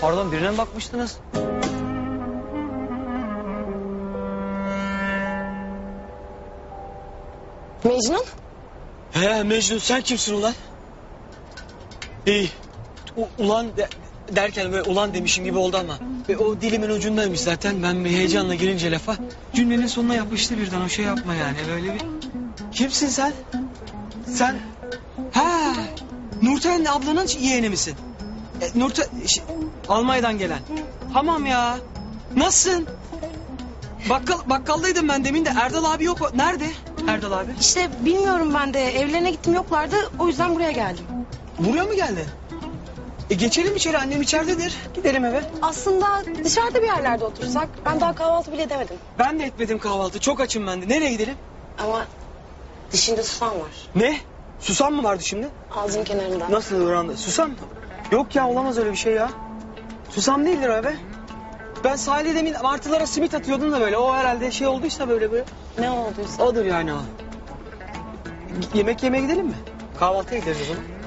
Pardon birine mi bakmıştınız? Mecnun? He Mecnun sen kimsin ulan? İyi. U- ulan de- derken böyle ulan demişim gibi oldu ama. Ve o dilimin ucundaymış zaten. Ben bir heyecanla girince lafa cümlenin sonuna yapıştı birden o şey yapma yani böyle bir. Kimsin sen? Sen ha Nurten ablanın yeğeni misin? E, Nurten ş- Almanya'dan gelen. Tamam ya. Nasılsın? Bakkal bakkaldaydım ben demin de Erdal abi yok. Nerede Erdal abi? İşte bilmiyorum ben de evlerine gittim yoklardı o yüzden buraya geldim. Buraya mı geldin? E geçelim içeri annem içeridedir. Gidelim eve. Aslında dışarıda bir yerlerde otursak ben daha kahvaltı bile edemedim. Ben de etmedim kahvaltı. Çok açım ben de. Nereye gidelim? Ama dişinde susam var Ne? Susam mı vardı şimdi? ağzın kenarında. Nasıl öğrendi? Susam mı? Yok ya olamaz öyle bir şey ya. Susam değildir be. Ben sahilde demin martılara simit atıyordum da böyle. O herhalde şey olduysa böyle böyle. Ne olduysa. Odur yani o. Yemek yemeye gidelim mi? Kahvaltıya gideriz o zaman.